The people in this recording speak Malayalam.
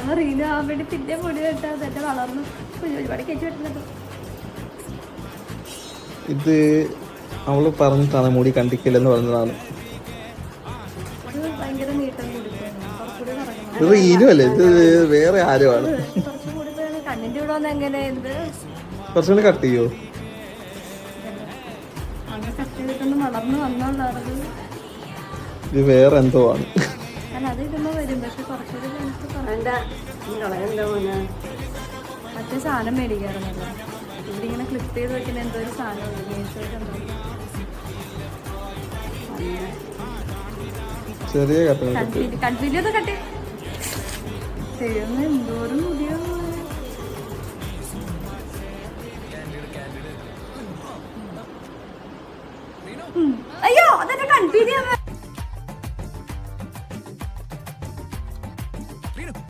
അപ്പൊ റീന ആവാൻ വേണ്ടി പിന്നെ മുടി വെട്ടാ. തന്നെ വളർന്നു. ഒരുപാട് കെട്ടി വെട്ടുന്നുണ്ട് ഇത് അവൾ പറഞ്ഞിട്ടാണ് മുടി കണ്ടിക്കില്ലെന്ന് പറഞ്ഞതാണ്. ഈനും അല്ലേ? ഇത് വേറെ ആരോ ആണ് കുറച്ചും കണ്ണിന്റെ ഇവിടെ എങ്ങനെ? എന്ത്? കുറച്ചുകൂടി കട്ട് ചെയ്യോ? ഇത് വേറെ എന്തോ ആണ്. അല്ല അത് വരും. പക്ഷെ കുറച്ചൊരു ലെങ്ത് കുറവ്. മറ്റേ സാധനം മേടിക്കാറുണ്ടല്ലോ. ഇവിടെ ഇങ്ങനെ ക്ലിപ്പ് ചെയ്ത് വെക്കുന്ന എന്തോ ഒരു സാധനം മേശോയിലുണ്ടോ ചെറിയ കട്ടിലൊക്കെ കട്ടി ചെയ്യുന്ന എന്തോരം മുടിയോ അയ്യോ അതൊക്കെ കണ്ടു